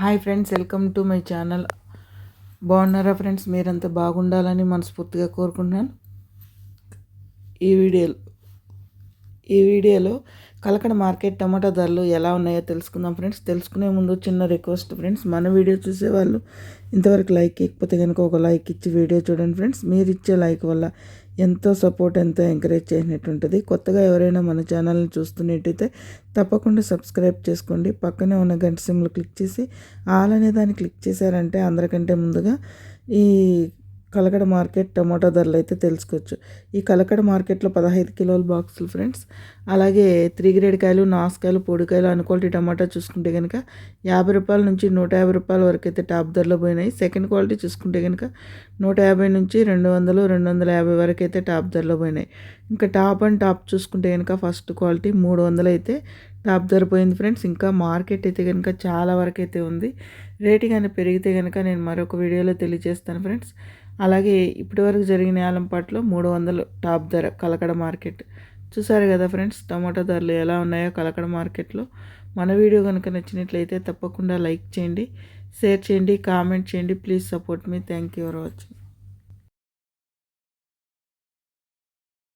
Hi friends welcome to my channel. బాగున్నారా friends? మీరంతా బాగుండాలని మనస్ఫూర్తిగా కోరుకుంటున్నాను. ఈ వీడియోలో ఈ వీడియోలో కలకడ మార్కెట్ టమాటా ధరలు ఎలా ఉన్నాయో తెలుసుకుందాం ఫ్రెండ్స్. తెలుసుకునే ముందు చిన్న రిక్వెస్ట్ ఫ్రెండ్స్ మన వీడియో చూసేవాళ్ళు ఇంతవరకు లైక్ ఇకపోతే కనుక ఒక లైక్ ఇచ్చి వీడియో చూడండి ఫ్రెండ్స్. మీరు ఇచ్చే లైక్ వల్ల ఎంతో సపోర్ట్ ఎంతో ఎంకరేజ్ చేసినట్టు ఉంటుంది కొత్తగా ఎవరైనా మన ఛానల్ని చూస్తున్నట్టయితే తప్పకుండా సబ్స్క్రైబ్ చేసుకోండి. పక్కనే ఉన్న గంట సిమ్లు క్లిక్ చేసి ఆల్ అనే దాన్ని క్లిక్ చేశారంటే అందరికంటే ముందుగా ఈ కలకడ మార్కెట్ టమాటా ధరలు అయితే తెలుసుకోవచ్చు. ఈ కలకడ మార్కెట్లో పదహైదు కిలోల బాక్సులు ఫ్రెండ్స్. అలాగే త్రీ గ్రేడ్ కాయలు నాసుకాయలు పొడికాయలు అనుక్వాలిటీ టమాటా చూసుకుంటే కనుక యాభై రూపాయల నుంచి నూట యాభై రూపాయల వరకు అయితే టాప్ ధరలో పోయినాయి. సెకండ్ క్వాలిటీ చూసుకుంటే కనుక నూట యాభై నుంచి రెండు వందలు రెండు వందల యాభై వరకు అయితే టాప్ ధరలో పోయినాయి. ఇంకా టాప్ అండ్ టాప్ చూసుకుంటే కనుక ఫస్ట్ క్వాలిటీ మూడు వందలు అయితే టాప్ ధర పోయింది ఫ్రెండ్స్. ఇంకా మార్కెట్ అయితే కనుక చాలా వరకు అయితే ఉంది. రేటు కానీ పెరిగితే కనుక నేను మరొక వీడియోలో తెలియజేస్తాను ఫ్రెండ్స్. అలాగే ఇప్పటివరకు జరిగిన ఆలంపాట్లో మూడు వందలు టాప్ ధర కలకడ మార్కెట్. చూసారు కదా ఫ్రెండ్స్ టమాటా ధరలు ఎలా ఉన్నాయో కలకడ మార్కెట్లో. మన వీడియో కనుక నచ్చినట్లయితే తప్పకుండా లైక్ చేయండి షేర్ చేయండి కామెంట్ చేయండి. Please support me. Thank you for watching.